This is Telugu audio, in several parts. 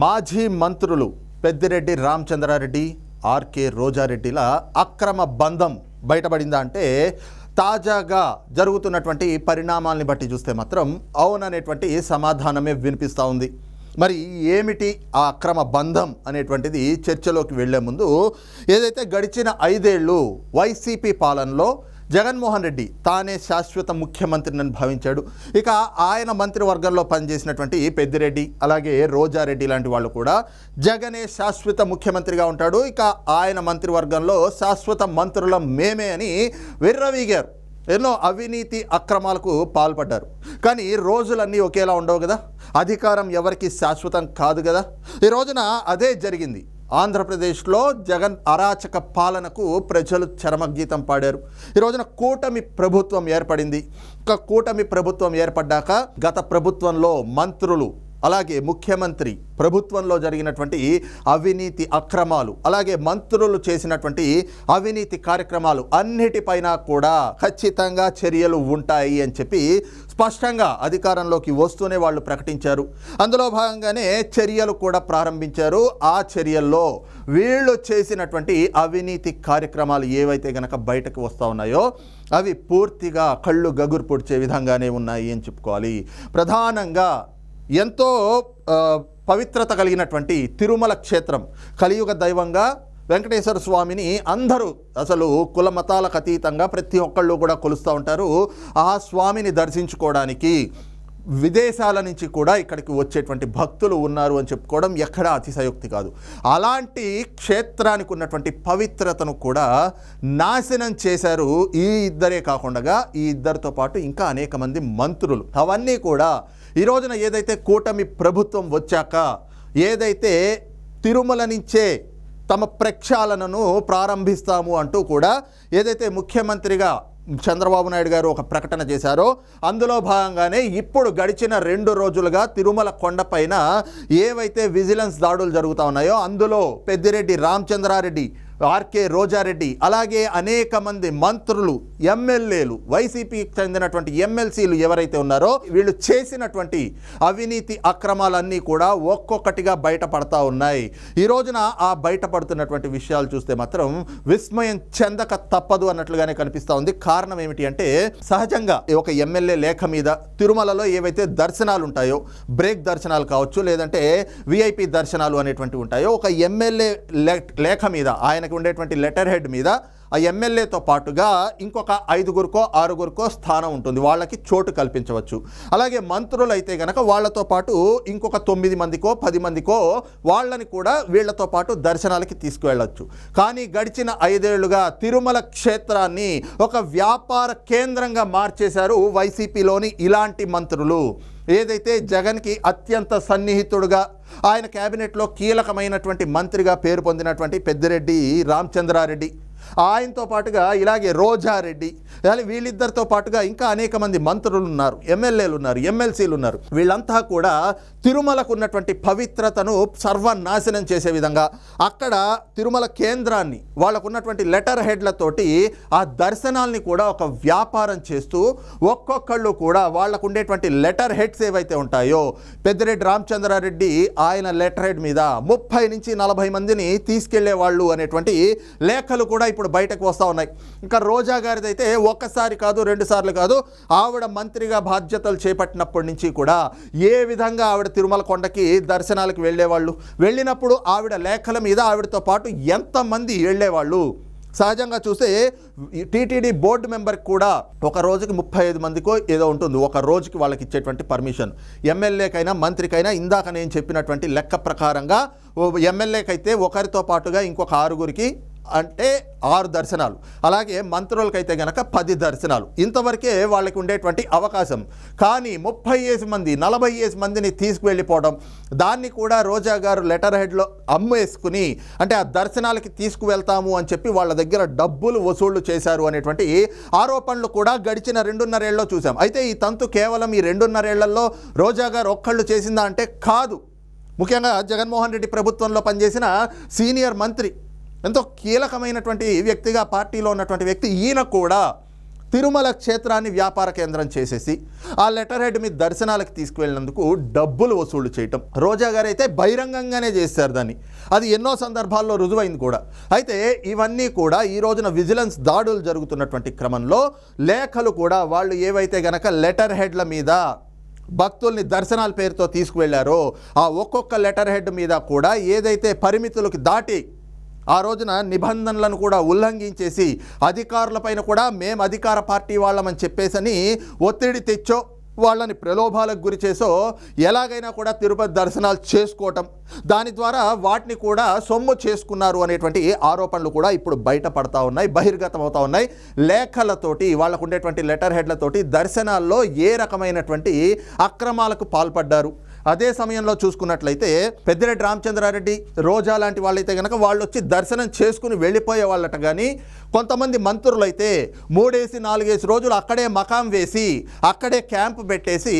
మాజీ మంత్రులు పెద్దిరెడ్డి రామచంద్రారెడ్డి ఆర్కే రోజారెడ్డిల అక్రమ బంధం బయటపడిందా అంటే తాజాగా జరుగుతున్నటువంటి పరిణామాల్ని బట్టి చూస్తే మాత్రం అవుననేటువంటి సమాధానమే వినిపిస్తూ ఉంది. మరి ఏమిటి ఆ అక్రమ బంధం అనేటువంటిది చర్చలోకి వెళ్ళే ముందు ఏదైతే గడిచిన ఐదేళ్ళు వైసీపీ పాలనలో జగన్మోహన్ రెడ్డి తానే శాశ్వత ముఖ్యమంత్రిని భావించాడు. ఇక ఆయన మంత్రివర్గంలో పనిచేసినటువంటి పెద్దిరెడ్డి అలాగే రోజారెడ్డి లాంటి వాళ్ళు కూడా జగనే శాశ్వత ముఖ్యమంత్రిగా ఉంటాడు. ఇక ఆయన మంత్రివర్గంలో శాశ్వత మంత్రుల మేమే అని విర్రవీగారు. ఎన్నో అవినీతి అక్రమాలకు పాల్పడ్డారు. కానీ రోజులన్నీ ఒకేలా ఉండవు కదా? అధికారం ఎవరికి శాశ్వతం కాదు కదా? ఈ రోజున అదే జరిగింది. ఆంధ్రప్రదేశ్లో జగన్ అరాచక పాలనకు ప్రజలు చరమగీతం పాడారు. ఈ రోజున కూటమి ప్రభుత్వం ఏర్పడింది. ఒక కూటమి ప్రభుత్వం ఏర్పడ్డాక గత ప్రభుత్వంలో మంత్రులు అలాగే ముఖ్యమంత్రి ప్రభుత్వంలో జరిగినటువంటి అవినీతి అక్రమాలు అలాగే మంత్రులు చేసినటువంటి అవినీతి కార్యక్రమాలు అన్నిటిపైన కూడా ఖచ్చితంగా చర్యలు ఉంటాయి అని చెప్పి స్పష్టంగా అధికారంలోకి వస్తూనే వాళ్ళు ప్రకటించారు. అందులో భాగంగానే చర్యలు కూడా ప్రారంభించారు. ఆ చర్యల్లో వీళ్ళు చేసినటువంటి అవినీతి కార్యక్రమాలు ఏవైతే గనక బయటకు వస్తూ ఉన్నాయో అవి పూర్తిగా కళ్ళు గగురు పొడిచే విధంగానే ఉన్నాయి అని చెప్పుకోవాలి. ప్రధానంగా ఎంతో పవిత్రత కలిగినటువంటి తిరుమల క్షేత్రం. కలియుగ దైవంగా వెంకటేశ్వర స్వామిని అందరూ అసలు కుల మతాలకు అతీతంగా ప్రతి ఒక్కళ్ళు కూడా కొలుస్తూ ఉంటారు. ఆ స్వామిని దర్శించుకోవడానికి విదేశాల నుంచి కూడా ఇక్కడికి వచ్చేటువంటి భక్తులు ఉన్నారు అని చెప్పుకోవడం ఎక్కడా అతిశయోక్తి కాదు. అలాంటి క్షేత్రానికి ఉన్నటువంటి పవిత్రతను కూడా నాశనం చేశారు ఈ ఇద్దరే కాకుండా ఈ ఇద్దరితో పాటు ఇంకా అనేక మంది మంత్రులు. అవన్నీ కూడా ఈ రోజున ఏదైతే కూటమి ప్రభుత్వం వచ్చాక ఏదైతే తిరుమల నుంచే తమ ప్రక్షాళనను ప్రారంభిస్తాము అంటూ కూడా ఏదైతే ముఖ్యమంత్రిగా చంద్రబాబు నాయుడు గారు ఒక ప్రకటన చేశారో అందులో భాగంగానే ఇప్పుడు గడిచిన రెండు రోజులుగా తిరుమల కొండపైన ఏవైతే విజిలెన్స్ దాడులు జరుగుతూ ఉన్నాయో అందులో పెద్దిరెడ్డి రామచంద్రారెడ్డి ఆర్కే రోజారెడ్డి అలాగే అనేక మంది మంత్రులు ఎమ్మెల్యేలు వైసీపీకి చెందినటువంటి ఎమ్మెల్సీలు ఎవరైతే ఉన్నారో వీళ్ళు చేసినటువంటి అవినీతి అక్రమాలన్నీ కూడా ఒక్కొక్కటిగా బయటపడతా ఉన్నాయి. ఈ రోజున ఆ బయటపడుతున్నటువంటి విషయాలు చూస్తే మాత్రం విస్మయం చెందక తప్పదు అన్నట్లుగానే కనిపిస్తూ ఉంది. కారణం ఏమిటి అంటే సహజంగా ఒక ఎమ్మెల్యే లేఖ మీద తిరుమలలో ఏవైతే దర్శనాలు ఉంటాయో బ్రేక్ దర్శనాలు కావచ్చు లేదంటే విఐపి దర్శనాలు అనేటువంటివి ఉంటాయో ఒక ఎమ్మెల్యే లేఖ మీద ఆయన ఆయనకు ఉండేటువంటి లెటర్ హెడ్ మీద ఆ ఎమ్మెల్యేతో పాటుగా ఇంకొక ఐదుగురికో ఆరుగురికో స్థానం ఉంటుంది. వాళ్ళకి చోటు కల్పించవచ్చు. అలాగే మంత్రులు అయితే గనక వాళ్ళతో పాటు ఇంకొక తొమ్మిది మందికో పది మందికో వాళ్ళని కూడా వీళ్ళతో పాటు దర్శనాలకి తీసుకువెళ్ళవచ్చు కానీ గడిచిన ఐదేళ్ళుగా తిరుమల క్షేత్రాన్ని ఒక వ్యాపార కేంద్రంగా మార్చేశారు వైసీపీలోని ఇలాంటి మంత్రులు. ఏదైతే జగన్కి అత్యంత సన్నిహితుడుగా ఆయన క్యాబినెట్లో కీలకమైనటువంటి మంత్రిగా పేరు పొందినటువంటి పెద్దిరెడ్డి రామచంద్రారెడ్డి ఆయనతో పాటుగా ఇలాగే రోజారెడ్డి అలాగే వీళ్ళిద్దరితో పాటుగా ఇంకా అనేక మంది మంత్రులు ఉన్నారు ఎమ్మెల్యేలు ఉన్నారు ఎమ్మెల్సీలు ఉన్నారు వీళ్ళంతా కూడా తిరుమలకు ఉన్నటువంటి పవిత్రతను సర్వనాశనం చేసే విధంగా అక్కడ తిరుమల కేంద్రాన్ని వాళ్ళకు ఉన్నటువంటి లెటర్ హెడ్లతోటి ఆ దర్శనాల్ని కూడా ఒక వ్యాపారం చేస్తూ ఒక్కొక్కళ్ళు కూడా వాళ్ళకు ఉండేటువంటి లెటర్ హెడ్స్ ఏవైతే ఉంటాయో పెద్దిరెడ్డి రామచంద్రారెడ్డి ఆయన లెటర్ హెడ్ మీద ముప్పై నుంచి నలభై మందిని తీసుకెళ్ళే వాళ్ళు అనేటువంటి లేఖలు కూడా ఇప్పుడు బయటకు వస్తూ ఉన్నాయి. ఇంకా రోజా గారిది అయితే ఒక్కసారి కాదు రెండు సార్లు కాదు ఆవిడ మంత్రిగా బాధ్యతలు చేపట్టినప్పటి నుంచి కూడా ఏ విధంగా ఆవిడ తిరుమల కొండకి దర్శనాలకు వెళ్ళేవాళ్ళు? వెళ్ళినప్పుడు ఆవిడ లేఖల మీద ఆవిడతో పాటు ఎంతమంది వెళ్ళేవాళ్ళు? సహజంగా చూస్తే టీటీడీ బోర్డు మెంబర్కి కూడా ఒక రోజుకి ముప్పై ఐదు మందికో ఏదో ఉంటుంది. ఒక రోజుకి వాళ్ళకి ఇచ్చేటువంటి పర్మిషన్. ఎమ్మెల్యేకైనా మంత్రికైనా ఇందాక నేను చెప్పినటువంటి లెక్క ప్రకారంగా ఎమ్మెల్యేకైతే ఒకరితో పాటుగా ఇంకొక ఆరుగురికి అంటే ఆరు దర్శనాలు. అలాగే మంత్రులకైతే గనక పది దర్శనాలు. ఇంతవరకే వాళ్ళకి ఉండేటువంటి అవకాశం. కానీ ముప్పై ఏసి మంది నలభై ఏసి మందిని తీసుకువెళ్ళిపోవడం దాన్ని కూడా రోజా గారు లెటర్ హెడ్లో అమ్మేసుకుని అంటే ఆ దర్శనాలకి తీసుకువెళ్తాము అని చెప్పి వాళ్ళ దగ్గర డబ్బులు వసూళ్ళు చేశారు అనేటువంటి ఆరోపణలు కూడా గడిచిన రెండున్నరేళ్ళలో చూసాం అయితే ఈ తంతు కేవలం ఈ రెండున్నరేళ్ళలో రోజా గారు ఒక్కళ్ళు చేసిందా అంటే కాదు. ముఖ్యంగా జగన్మోహన్ రెడ్డి ప్రభుత్వంలో పనిచేసిన సీనియర్ మంత్రి ఎంతో కీలకమైనటువంటి వ్యక్తిగా పార్టీలో ఉన్నటువంటి వ్యక్తి ఈయన కూడా తిరుమల క్షేత్రాన్ని వ్యాపార కేంద్రం చేసేసి ఆ లెటర్ హెడ్ మీద దర్శనాలకు తీసుకువెళ్ళినందుకు డబ్బులు వసూలు చేయటం. రోజా గారు అయితే బహిరంగంగానే చేశారు దాన్ని. అది ఎన్నో సందర్భాల్లో రుజువైంది కూడా. అయితే ఇవన్నీ కూడా ఈ రోజున విజిలెన్స్ దాడులు జరుగుతున్నటువంటి క్రమంలో లేఖలు కూడా వాళ్ళు ఏవైతే గనక లెటర్ హెడ్ల మీద భక్తుల్ని దర్శనాల పేరుతో తీసుకువెళ్ళారో ఆ ఒక్కొక్క లెటర్ హెడ్ మీద కూడా ఏదైతే పరిమితులకు దాటి ఆ రోజున నిబంధనలను కూడా ఉల్లంఘించేసి అధికారులపైన కూడా మేము అధికార పార్టీ వాళ్ళమని చెప్పేసని ఒత్తిడి తెచ్చో వాళ్ళని ప్రలోభాలకు గురి చేసో ఎలాగైనా కూడా తిరుపతి దర్శనాలు చేసుకోవటం దాని ద్వారా వాటిని కూడా సొమ్ము చేసుకున్నారు అనేటువంటి ఆరోపణలు కూడా ఇప్పుడు బయటపడతా ఉన్నాయి బహిర్గతం అవుతా ఉన్నాయి. లేఖలతోటి వాళ్ళకు ఉండేటువంటి లెటర్ హెడ్లతోటి దర్శనాల్లో ఏ రకమైనటువంటి అక్రమాలకు పాల్పడ్డారు? అదే సమయంలో చూసుకున్నట్లయితే పెద్దిరెడ్డి రామచంద్రారెడ్డి రోజా లాంటి వాళ్ళైతే కనుక వాళ్ళు వచ్చి దర్శనం చేసుకుని వెళ్ళిపోయే వాళ్ళట కానీ కొంతమంది మంత్రులు అయితే మూడేసి నాలుగేసి రోజులు అక్కడే మకాం వేసి అక్కడే క్యాంప్ పెట్టేసి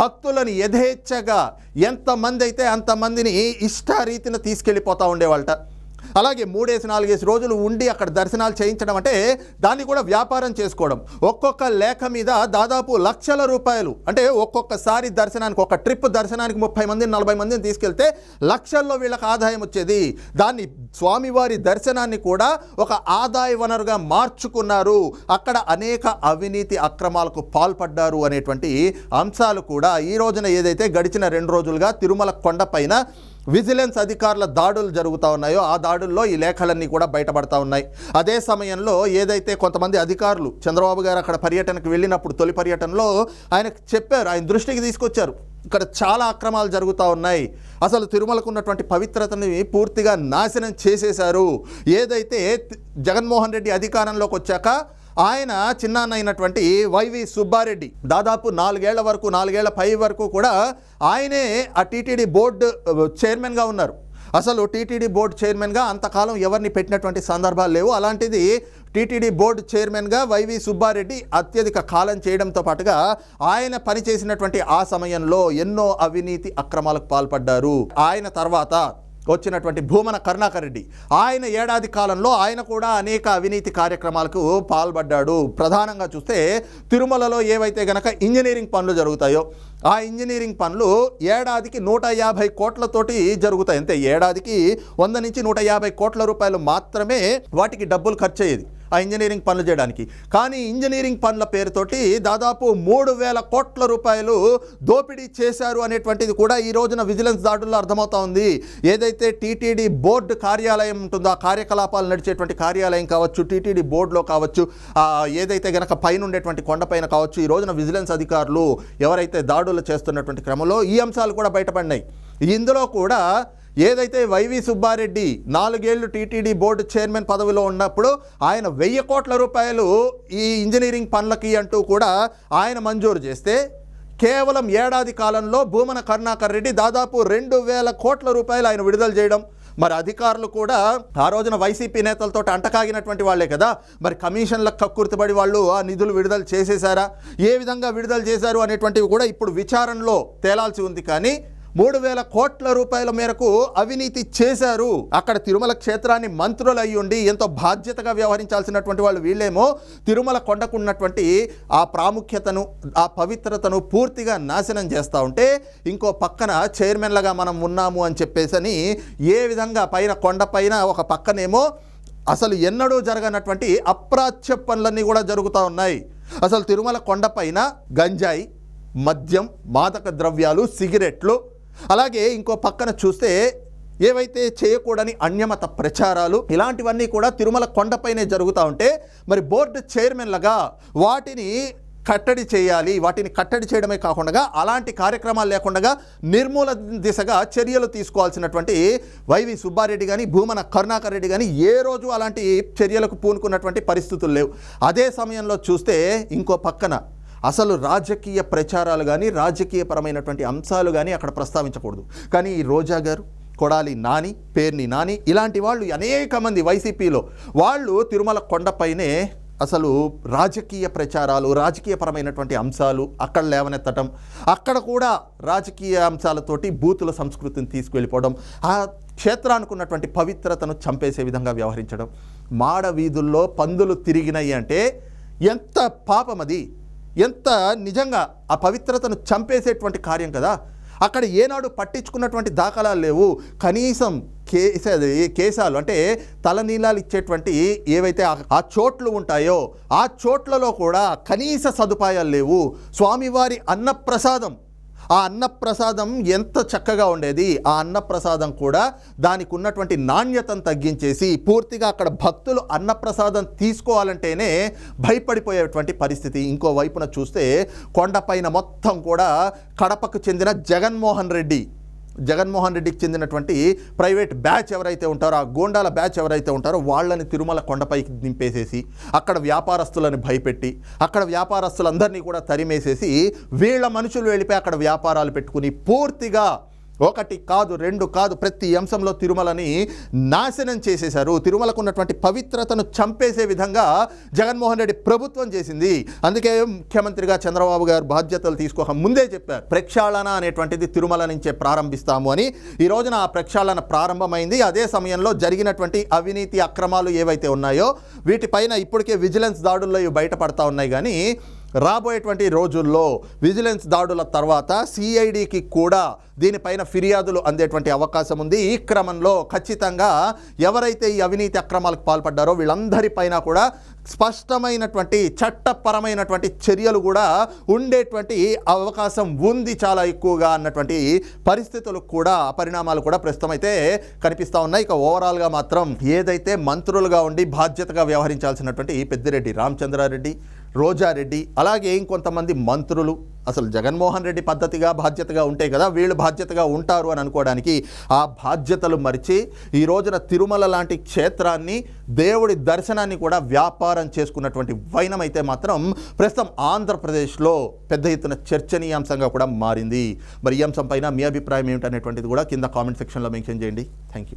భక్తులను యథేచ్ఛగా ఎంతమంది అయితే అంతమందిని ఇష్టారీతిన తీసుకెళ్ళిపోతూ ఉండేవాళ్ళట. అలాగే మూడేసి నాలుగేసి రోజులు ఉండి అక్కడ దర్శనాలు చేయించడం అంటే దాన్ని కూడా వ్యాపారం చేసుకోవడం. ఒక్కొక్క లేఖ మీద దాదాపు లక్షల రూపాయలు. అంటే ఒక్కొక్కసారి దర్శనానికి ఒక ట్రిప్ దర్శనానికి ముప్పై మందిని నలభై మందిని తీసుకెళ్తే లక్షల్లో వీళ్ళకి ఆదాయం వచ్చేది. దాన్ని స్వామివారి దర్శనాన్ని కూడా ఒక ఆదాయ వనరుగా మార్చుకున్నారు. అక్కడ అనేక అవినీతి అక్రమాలకు పాల్పడ్డారు అనేటువంటి అంశాలు కూడా ఈ రోజున ఏదైతే గడిచిన రెండు రోజులుగా తిరుమల కొండపైన విజిలెన్స్ అధికారుల దాడులు జరుగుతూ ఉన్నాయో ఆ దాడుల్లో ఈ లేఖలన్నీ కూడా బయటపడతా ఉన్నాయి. అదే సమయంలో ఏదైతే కొంతమంది అధికారులు చంద్రబాబు గారు అక్కడ పర్యటనకు వెళ్ళినప్పుడు తొలి పర్యటనలో ఆయనకు చెప్పారు ఆయన దృష్టికి తీసుకొచ్చారు. ఇక్కడ చాలా అక్రమాలు జరుగుతూ ఉన్నాయి. అసలు తిరుమలకు ఉన్నటువంటి పవిత్రతని పూర్తిగా నాశనం చేసేశారు. ఏదైతే జగన్మోహన్ రెడ్డి అధికారంలోకి వచ్చాక ఆయన చిన్నాన్న అయినటువంటి వైవి సుబ్బారెడ్డి. దాదాపు నాలుగేళ్ళ వరకు నాలుగేళ్ళ పై వరకు కూడా ఆయనే ఆ టీటీడీ బోర్డు చైర్మన్గా ఉన్నారు. అసలు టీటీడీ బోర్డు చైర్మన్గా అంతకాలం ఎవరిని పెట్టినటువంటి సందర్భాలు లేవు. అలాంటిది టీటీడీ బోర్డు చైర్మన్గా వైవి సుబ్బారెడ్డి అత్యధిక కాలం చేయడంతో పాటుగా ఆయన పనిచేసినటువంటి ఆ సమయంలో ఎన్నో అవినీతి అక్రమాలకు పాల్పడ్డారు. ఆయన తర్వాత వచ్చినటువంటి భూమన కరుణాకర్ రెడ్డి. ఆయన ఏడాది కాలంలో ఆయన కూడా అనేక అవినీతి కార్యక్రమాలకు పాల్పడ్డాడు. ప్రధానంగా చూస్తే తిరుమలలో ఏవైతే గనక ఇంజనీరింగ్ పనులు జరుగుతాయో ఆ ఇంజనీరింగ్ పనులు ఏడాదికి నూట యాభై కోట్లతోటి జరుగుతాయి. అంతే ఏడాదికి వంద నుంచి నూట యాభై కోట్ల రూపాయలు మాత్రమే వాటికి డబ్బులు ఖర్చు అయ్యేది ఆ ఇంజనీరింగ్ పనులు చేయడానికి. కానీ ఇంజనీరింగ్ పనుల పేరుతోటి దాదాపు మూడు వేల కోట్ల రూపాయలు దోపిడీ చేశారు అనేటువంటిది కూడా ఈ రోజున విజిలెన్స్ దాడుల్లో అర్థమవుతా ఉంది. ఏదైతే టీటీడీ బోర్డు కార్యాలయం ఉంటుందో ఆ కార్యకలాపాలు నడిచేటువంటి కార్యాలయం కావచ్చు టీటీడీ బోర్డులో కావచ్చు ఏదైతే గనక పైన ఉండేటువంటి కొండపైన కావచ్చు ఈ రోజున విజిలెన్స్ అధికారులు ఎవరైతే దాడులు చేస్తున్నటువంటి క్రమంలో ఈ అంశాలు కూడా బయటపడినాయి. ఇందులో కూడా ఏదైతే వైవి సుబ్బారెడ్డి నాలుగేళ్ళు టీటీడీ బోర్డు చైర్మన్ పదవిలో ఉన్నప్పుడు ఆయన వెయ్యి కోట్ల రూపాయలు ఈ ఇంజనీరింగ్ పనులకి అంటూ కూడా ఆయన మంజూరు చేస్తే కేవలం ఏడాది కాలంలో భూమన కరుణాకర్ రెడ్డి దాదాపు రెండు వేల కోట్ల రూపాయలు ఆయన విడుదల చేయడం. మరి అధికారులు కూడా ఆ రోజున వైసీపీ నేతలతో అంటకాగినటువంటి వాళ్ళే కదా. మరి కమిషన్లకు కక్కుర్తిపడి వాళ్ళు ఆ నిధులు విడుదల చేసేశారా? ఏ విధంగా విడుదల చేశారు అనేటువంటివి కూడా ఇప్పుడు విచారణలో తేలాల్సి ఉంది కానీ మూడు వేల కోట్ల రూపాయల మేరకు అవినీతి చేశారు. అక్కడ తిరుమల క్షేత్రాన్ని మంత్రులు అయి ఉండి ఎంతో బాధ్యతగా వ్యవహరించాల్సినటువంటి వాళ్ళు వీళ్ళేమో తిరుమల కొండకు ఉన్నటువంటి ఆ ప్రాముఖ్యతను ఆ పవిత్రతను పూర్తిగా నాశనం చేస్తూ ఉంటే ఇంకో పక్కన చైర్మన్లుగా మనం ఉన్నాము అని చెప్పేసని ఏ విధంగా పైన కొండపైన ఒక పక్కనేమో అసలు ఎన్నడూ జరగనటువంటి అప్రాచ్య పనులన్నీ కూడా జరుగుతూ ఉన్నాయి. అసలు తిరుమల కొండపైన గంజాయి మద్యం మాదక ద్రవ్యాలు సిగరెట్లు అలాగే ఇంకో పక్కన చూస్తే ఏవైతే చేయకూడని అన్యమత ప్రచారాలు ఇలాంటివన్నీ కూడా తిరుమల కొండపైనే జరుగుతూ ఉంటే మరి బోర్డు చైర్మన్లుగా వాటిని కట్టడి చేయాలి. వాటిని కట్టడి చేయడమే కాకుండా అలాంటి కార్యక్రమాలు లేకుండా నిర్మూల దిశగా చర్యలు తీసుకోవాల్సినటువంటి వైవి సుబ్బారెడ్డి కానీ భూమన కరుణాకర్ రెడ్డి కానీ ఏ రోజు అలాంటి చర్యలకు పూనుకున్నటువంటి పరిస్థితులు లేవు. అదే సమయంలో చూస్తే ఇంకో పక్కన అసలు రాజకీయ ప్రచారాలు కానీ రాజకీయపరమైనటువంటి అంశాలు కానీ అక్కడ ప్రస్తావించకూడదు. కానీ ఈ రోజా గారు కొడాలి నాని పేర్ని నాని ఇలాంటి వాళ్ళు అనేక మంది వైసీపీలో వాళ్ళు తిరుమల కొండపైనే అసలు రాజకీయ ప్రచారాలు రాజకీయపరమైనటువంటి అంశాలు అక్కడ లేవనెత్తటం అక్కడ కూడా రాజకీయ అంశాలతోటి బూతుల సంస్కృతిని తీసుకువెళ్ళిపోవడం ఆ క్షేత్రానికి ఉన్నటువంటి పవిత్రతను చంపేసే విధంగా వ్యవహరించడం మాడ వీధుల్లో పందులు తిరిగినాయి అంటే ఎంత పాపం అది ఎంత నిజంగా ఆ పవిత్రతను చంపేసేటువంటి కార్యం కదా. అక్కడ ఏనాడు పట్టించుకున్నటువంటి దాఖలాలు లేవు. కనీసం కేస కేశాలు అంటే తలనీలాలు ఇచ్చేటువంటి ఏవైతే ఆ చోట్లు ఉంటాయో ఆ చోట్లలో కూడా కనీస సదుపాయాలు లేవు. స్వామివారి అన్నప్రసాదం ఆ అన్నప్రసాదం ఎంత చక్కగా ఉండేది ఆ అన్నప్రసాదం కూడా దానికి ఉన్నటువంటి నాణ్యతను తగ్గించేసి పూర్తిగా అక్కడ భక్తులు అన్నప్రసాదం తీసుకోవాలంటేనే భయపడిపోయేటువంటి పరిస్థితి. ఇంకో వైపున చూస్తే కొండపైన మొత్తం కూడా కడపకు చెందిన జగన్మోహన్ రెడ్డి జగన్మోహన్ రెడ్డికి చెందినటువంటి ప్రైవేట్ బ్యాచ్ ఎవరైతే ఉంటారో ఆ గోండాల బ్యాచ్ ఎవరైతే ఉంటారో వాళ్ళని తిరుమల కొండపైకి దింపేసేసి అక్కడ వ్యాపారస్తులను భయపెట్టి అక్కడ వ్యాపారస్తులందరినీ కూడా తరిమేసేసి వీళ్ళ మనుషులు వెళ్ళిపోయి అక్కడ వ్యాపారాలు పెట్టుకుని పూర్తిగా ఒకటి కాదు రెండు కాదు ప్రతి అంశంలో తిరుమలని నాశనం చేసేశారు. తిరుమలకు ఉన్నటువంటి పవిత్రతను చంపేసే విధంగా జగన్మోహన్ రెడ్డి ప్రభుత్వం చేసింది. అందుకే ముఖ్యమంత్రిగా చంద్రబాబు గారు బాధ్యతలు తీసుకోక ముందే చెప్పారు. ప్రక్షాళన అనేటువంటిది తిరుమల నుంచే ప్రారంభిస్తాము అని. ఈ రోజున ఆ ప్రక్షాళన ప్రారంభమైంది. అదే సమయంలో జరిగినటువంటి అవినీతి అక్రమాలు ఏవైతే ఉన్నాయో వీటిపైన ఇప్పటికే విజిలెన్స్ దాడుల్లో ఇవి బయటపడతా ఉన్నాయి. కానీ రాబోయేటువంటి రోజుల్లో విజిలెన్స్ దాడుల తర్వాత సిఐడికి కూడా దీనిపైన ఫిర్యాదులు అందేటువంటి అవకాశం ఉంది. ఈ క్రమంలో ఖచ్చితంగా ఎవరైతే ఈ అవినీతి అక్రమాలకు పాల్పడ్డారో వీళ్ళందరిపైన కూడా స్పష్టమైనటువంటి చట్టపరమైనటువంటి చర్యలు కూడా ఉండేటువంటి అవకాశం ఉంది చాలా ఎక్కువగా అన్నటువంటి పరిస్థితులు కూడా పరిణామాలు కూడా ప్రస్తుతం అయితే కనిపిస్తూ ఉన్నాయి. ఇక ఓవరాల్గా మాత్రం ఏదైతే మంత్రులుగా ఉండి బాధ్యతగా వ్యవహరించాల్సినటువంటి పెద్దిరెడ్డి రామచంద్రారెడ్డి రోజారెడ్డి అలాగే ఇంకొంతమంది మంత్రులు. అసలు జగన్మోహన్ రెడ్డి పద్ధతిగా బాధ్యతగా ఉంటే కదా వీళ్ళు బాధ్యతగా ఉంటారు అని అనుకోవడానికి ఆ బాధ్యతలు మరిచి ఈ రోజున తిరుమల లాంటి క్షేత్రాన్ని దేవుడి దర్శనాన్ని కూడా వ్యాపారం చేసుకున్నటువంటి వైనం అయితే మాత్రం ప్రస్తుతం ఆంధ్రప్రదేశ్లో పెద్ద ఎత్తున చర్చనీయాంశంగా కూడా మారింది. మరి ఈ అంశంపైన మీ అభిప్రాయం ఏమిటనేటువంటిది కూడా కింద కామెంట్ సెక్షన్లో మెన్షన్ చేయండి. Thank you